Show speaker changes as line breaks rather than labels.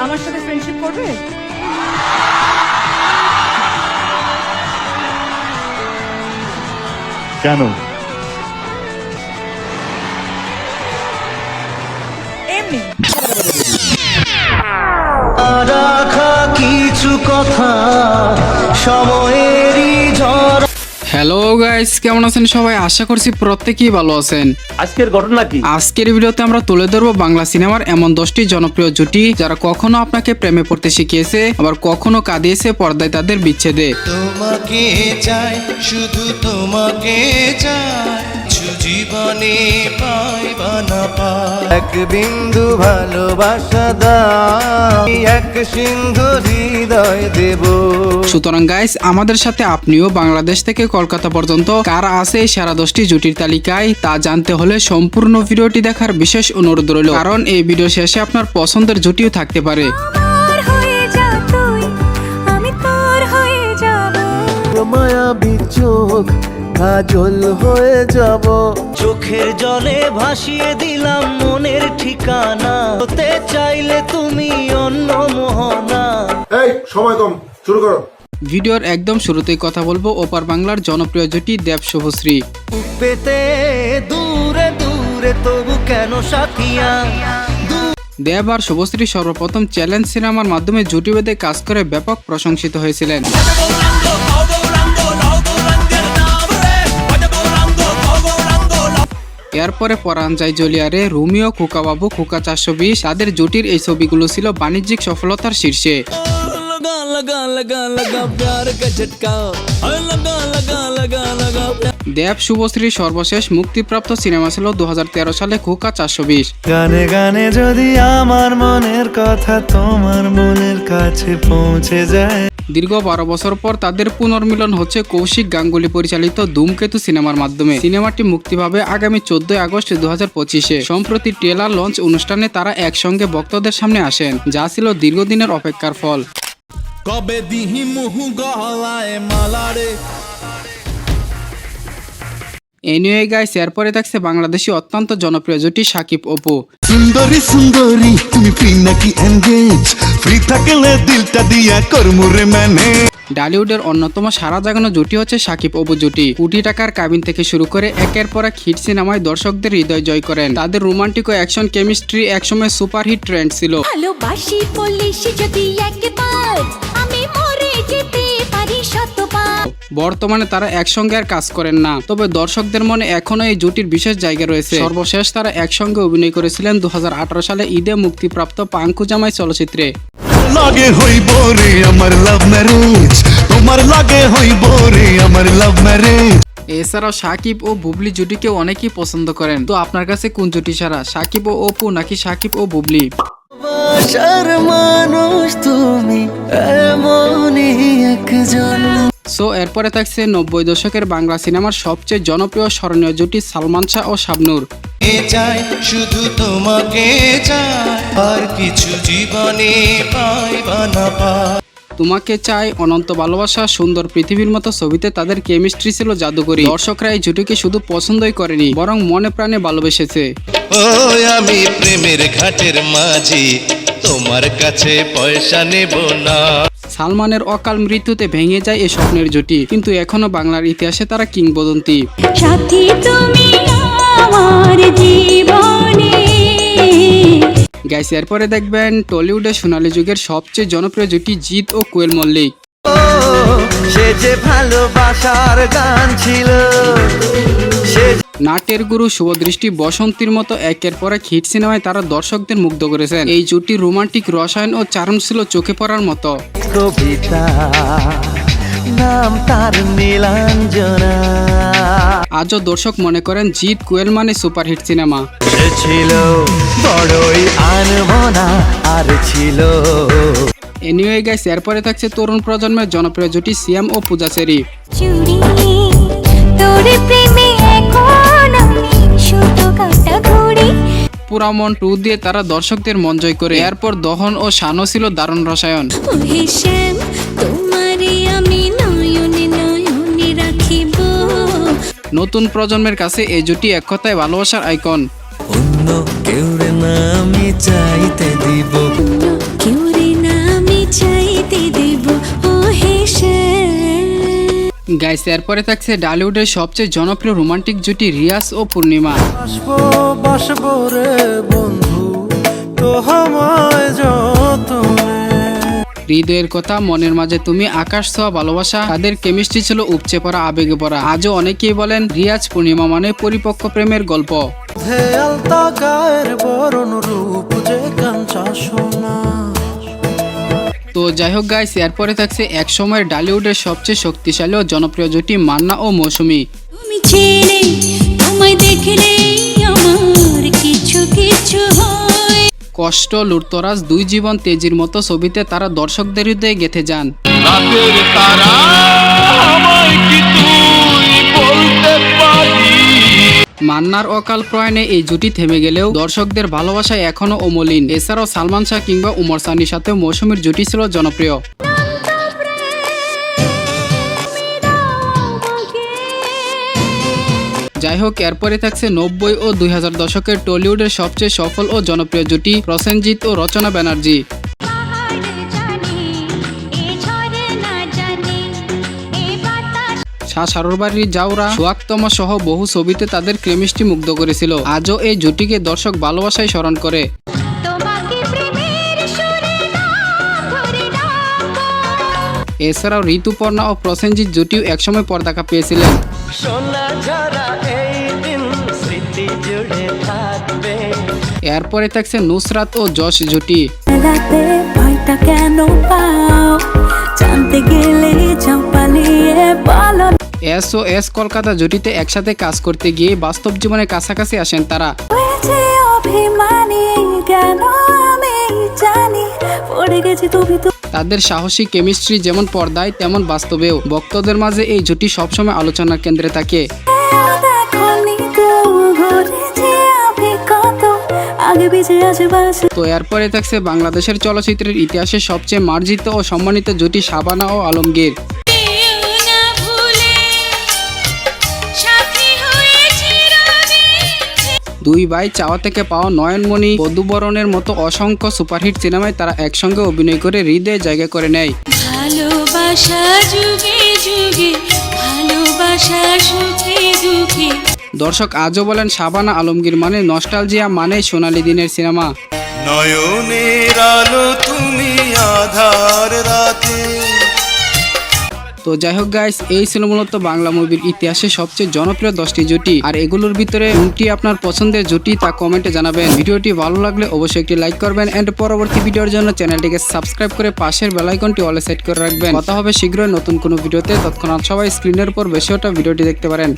আমার সাথে ফ্রেন্ডশিপ করবে?
কেন?
এমনি।
রাখা কিছু কথা ঝড়
হ্যালো গাইস কেমন আছেন সবাই? আশা করছি প্রত্যেকেই ভালো আছেন।
আজকের ঘটনা কি?
আজকের ভিডিওতে আমরা তুলে ধরবো বাংলা সিনেমার এমন দশটি জনপ্রিয় জুটি যারা কখনো আপনাকে প্রেমে পড়তে শিখিয়েছে আবার কখনো কাঁদিয়েছে পর্দায় তাদের বিচ্ছেদে।
তোমাকে চাই শুধু তোমাকে চাই। জীবনে পাইবা না পাই এক বিন্দু ভালোবাসা দাও এক সিন্ধু হৃদয় দেব।
সুতরাং গাইস আমাদের সাথে আপনিও বাংলাদেশ থেকে কলকাতা পর্যন্ত কার আছে এই সেরা দশটি জুটির তালিকায় তা জানতে হলে সম্পূর্ণ ভিডিওটি দেখার বিশেষ অনুরোধ রইল। কারণ এই ভিডিও শেষে আপনার পছন্দের জুটিও থাকতে পারে।
মায়া বিচোখ কাজল হয়ে যাব। চোখের জলে ভাসিয়ে দিলাম মনের ঠিকানা। হতে চাইলে তুমি অন্য মোহনা।
এই সময় কম শুরু করো।
ভিডিওর একদম শুরুতেই কথা বলব ওপার বাংলার জনপ্রিয় জুটি দেব শুভশ্রী।
পেতে দূরে দূরে তবু কেন সাথিয়া?
দেব আর শুভশ্রী সর্বপ্রথম চ্যালেঞ্জ সিনেমার মাধ্যমে জুটি বেঁধে কাজ করে ব্যাপক প্রশংসিত হয়েছিলেন। এরপরে যায় জলিয়ারে, রোমিও, খোকাবাবু, খোকা চারশো বিশ, তাদের জুটির এই ছবিগুলো ছিল বাণিজ্যিক সফলতার শীর্ষে। দেব শুভশ্রীর সর্বশেষ মুক্তিপ্রাপ্ত সিনেমা ছিল দু হাজার তেরো সালে খোকা চারশো বিশ।
গানে গানে যদি আমার মনের কথা তোমার মনের কাছে পৌঁছে যায়।
দীর্ঘ বারো বছর পর তাদের পুনর্মিলন হচ্ছে কৌশিক গাঙ্গুলি পরিচালিত ধূমকেতু সিনেমার মাধ্যমে। সিনেমাটি মুক্তি পাবে আগামী চোদ্দই আগস্ট দু হাজার পঁচিশে। সম্প্রতি ট্রেলার লঞ্চ অনুষ্ঠানে তারা একসঙ্গে ভক্তদের সামনে আসেন যা ছিল দীর্ঘদিনের অপেক্ষার ফল।
কবে দিহি মুহু গলায় মালারে
এনিওয়ে গাইস এরপরে থাকছে বাংলাদেশি অত্যন্ত জনপ্রিয় জুটি সাকিব অপু।
সুন্দরী সুন্দরী তুমি ফ্রি নাকি এনগেজ ফ্রি থাকলে দিলটা দিয়া করমুরে মানে।
ডালিউডের অন্যতম সারা জাগানো জুটি হচ্ছে সাকিব অপু জুটি। কোটি টাকার কাবিন থেকে শুরু করে একের পর এক হিট সিনেমায় দর্শকদের হৃদয় জয় করেন। তাদের রোমান্টিক ও অ্যাকশন কেমিস্ট্রি একসময় সুপারহিট ট্রেন্ড ছিল।
ভালোবাসি পুলিশ যদি একবার আমি
বর্তমানে তারা একসঙ্গে আর কাজ করেন না। তবে দর্শকদের মনে এখনও এই জুটির বিশেষ জায়গা রয়েছে। সর্বশেষ তারা একসঙ্গে অভিনয় করেছিলেন দুহাজার আঠেরো সালে ঈদে মুক্তিপ্রাপ্ত পাঙ্কু জামাই চলচ্চিত্রে।
লাগে হইব রে আমার লাভ ম্যারেজ তোমার লাগে হইব রে আমার লাভ ম্যারেজ
এছাড়াও সাকিব ও বুবলি জুটিকে অনেকেই পছন্দ করেন। তো আপনার কাছে কোন জুটি সারা সাকিব ও অপু নাকি সাকিব ও বুবলি?
মানুষ তুমি এমনই
সো এরপরে থাকছে নব্বই দশকের বাংলা সিনেমার সবচেয়ে জনপ্রিয় স্মরণীয় জুটি সালমান শাহ ও শাবনূর।
চাই শুধু তোমাকে চাই আর কিছু জীবনে পাইবা না পাই
তোমাকে চাই অনন্ত ভালোবাসা সুন্দর পৃথিবীর মতো ছবিতে তাদের কেমিস্ট্রি ছিল জাদুকরী। দর্শকরা এই জুটিকে শুধু পছন্দই করেনি বরং মনে প্রাণে ভালোবেসেছে।
ও আমি প্রেমের ঘাটের মাঝি। তোমার কাছে পয়সা নেব না।
সালমানের অকাল মৃত্যুতে ভেঙে যায় এই স্বপ্নের জুটি কিন্তু এখনও বাংলার ইতিহাসে তারা কিংবদন্তি।
সাথী তুমি আমার জীবনে।
গ্যাস এরপরে দেখবেন টলিউডে সোনালী যুগের সবচেয়ে জনপ্রিয় জুটি জিৎ ও কোয়েল মল্লিক।
যে ভালোবাসার গান ছিল সে
নাটের গুরু শুভদৃষ্টি বসন্তীর মতো একের পর এক হিট সিনেমায় তারা দর্শকদের মুগ্ধ করেছেন। এই জুটি রোমান্টিক রসায়ন ও চারণ ছিল চোখে পড়ার মতো।
কবিতা নাম তার নীলাঞ্জনা।
আজও দর্শক মনে করেন জিৎ কোয়েল মানে সুপারহিট সিনেমা
ছিল বড়ই আনমনা আর ছিল
এনিওয়ে গাইস এরপরে থাকছে তরুণ প্রজন্মের জনপ্রিয় জুটি সিয়াম ও পূজাচেরি
চুরি ঘুরি
পুরামন টু দিয়ে তারা দর্শকদের মন জয় করে। এরপর দহন ও শানও ছিল দারুণ রসায়ন। নতুন প্রজন্মের কাছে এই জুটি এক কথায় ভালোবাসার আইকন।
অন্য কেউ না আমি চাইতে দিব।
গাইস এরপরে থাকছে ডালিউডের সবচেয়ে জনপ্রিয় রোমান্টিক জুটি রিয়াজ ও পূর্ণিমা।
বন্ধু
হৃদয়ের কথা মনের মাঝে তুমি আকাশ ছোঁয়া ভালোবাসা তাদের কেমিস্ট্রি ছিল উপচে পড়া আবেগে পড়া আজও অনেকেই বলেন রিয়াজ পূর্ণিমা মানে পরিপক্ক প্রেমের গল্প।
গায়ের বরণ রূপ যে কাঞ্চা সোনা।
তো যাই হোক গাইস এরপরে থাকছে এক সময়ের ডালিউডের সবচেয়ে শক্তিশালী ও জনপ্রিয় জুটি মান্না ও মৌসুমী।
তুমি ছেড়ে তোমায় দেখলে আমার কিছু কিছু হয়।
কষ্ট লুটতরাজ দুই জীবন তেজির মতো ছবিতে তারা দর্শকদের হৃদয়ে গেথে যান। মান্নার অকাল প্রয়াণে এই জুটি থেমে গেলেও দর্শকদের ভালোবাসায় এখনও অমলিন। এছাড়াও সালমান শাহ কিংবা উমর সানির সাথে মৌসুমীর জুটি ছিল জনপ্রিয়। যাই হোক এরপরে থাকছে নব্বই ও দুই হাজার দশকের টলিউডের সবচেয়ে সফল ও জনপ্রিয় জুটি প্রসেনজিৎ ও রচনা ব্যানার্জি। শাহ সারোরবাড়ির জাউরা সোয়াক্তমা সহ বহু ছবিতে তাদের কেমিস্ট্রি মুগ্ধ করেছিল। আজও এই জুটিকে দর্শক ভালোবাসায় স্মরণ করে। এছাড়াও ঋতুপর্ণা ও প্রসেনজিৎ জুটিও একসময় পর্দাকা পেয়েছিলেন।
সোনা ঝরা এই দিন স্মৃতি জুড়ে থাকবে।
এরপরে থাকছে নুসরাত ও যশ জুটি।
কেন পাও? জানতে গেলে যাও পালিয়ে পালো
এস ও এস কলকাতা জুটিতে একসাথে কাজ করতে গিয়ে বাস্তব জীবনে কাছাকাছি আসেন তারা।
অভিমানী কেন আমি জানি? পড়ে গেছি তুমি তো
তাদের সাহসী কেমিস্ট্রি যেমন পর্দায় তেমন বাস্তবেও। ভক্তদের মাঝে এই জুটি সবসময় আলোচনার কেন্দ্রে থাকে।
বাস।
তো এরপরে থাকছে বাংলাদেশের চলচ্চিত্রের ইতিহাসে সবচেয়ে মার্জিত ও সম্মানিত জুটি সাবানা ও আলমগীর। দুই ভাই চাওয়া থেকে পাওয়া নয়নমণি বধুবরণের মতো অসংখ্য সুপারহিট সিনেমায় তারা একসঙ্গে অভিনয় করে হৃদয়ে জায়গা করে নেয়।
ভালোবাসা যুগে যুগে ভালোবাসা সুখে দুঃখে।
দর্শক আজও বলেন শাবানা আলমগীর মানে নস্টালজিয়া মানে সোনালী দিনের সিনেমা।
নয়নের আলো তুমি আধার রাতে।
তো যাই হোক গাইস এই ছিল মূলত বাংলা মুভির ইতিহাসে সবচেয়ে জনপ্রিয় দশটি জুটি। আর এগুলোর ভিতরে কোনটি আপনার পছন্দের জুটি তা কমেন্টে জানাবেন। ভিডিওটি ভালো লাগলে অবশ্যই একটি লাইক করবেন এন্ড পরবর্তী ভিডিওর জন্য চ্যানেলটিকে সাবস্ক্রাইব করে পাশের বেলাইকনটি অলে সেট করে রাখবেন। কথা হবে শীঘ্রই নতুন কোনো ভিডিওতে। তৎক্ষণাৎ সবাই স্ক্রিনের উপর বেশি ওটা ভিডিওটি দেখতে পারেন।